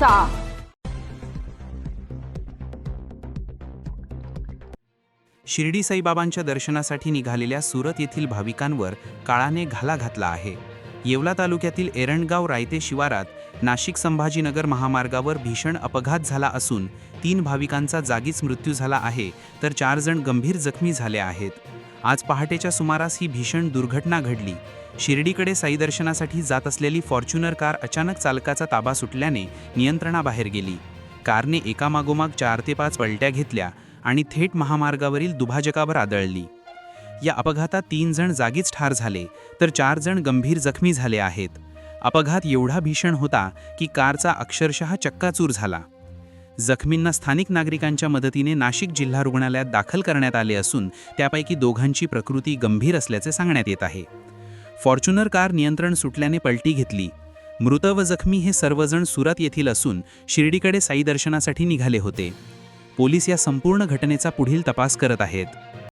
करायचा शिर्डी साईबाबांच्या दर्शनासाठी निघालेल्या सुरत येथील भाविकांवर काळाने घाला घातला आहे. येवला तालुक्यातील एरणगाव रायते शिवारात नाशिक संभाजीनगर महामार्गावर भीषण अपघात झाला असून तीन भाविकांचा जागीच मृत्यू झाला आहे तर चार जण गंभीर जखमी झाले आहेत. आज पहाटेच्या सुमारास ही भीषण दुर्घटना घडली. शिर्डीकडे साई दर्शनासाठी जात असलेली फॉर्च्युनर कार अचानक चालकाचा ताबा सुटल्याने नियंत्रणाबाहेर गेली. कारने एकामागोमाग चार ते पाच पलट्या घेतल्या आणि थेट महामार्गावरील दुभाजकावर आदळली. या अपघातात तीन जण जागीच ठार झाले तर चार जण गंभीर जखमी झाले आहेत. अपघात एवढा भीषण होता की कारचा अक्षरशः चक्काचूर झाला. जखमींना स्थानिक नागरिकांच्या मदतीने नाशिक जिल्हा रुग्णालयात दाखल करण्यात आले असून त्यापैकी दोघांची प्रकृती गंभीर असल्याचे सांगण्यात येत आहे. फॉर्च्युनर कार नियंत्रण सुटल्याने पलटी घेतली. मृत व जखमी हे सर्वजण सुरत येथील असून शिर्डीकडे साई दर्शनासाठी निघाले होते. पोलीस या संपूर्ण घटनेचा पुढील तपास करत आहेत.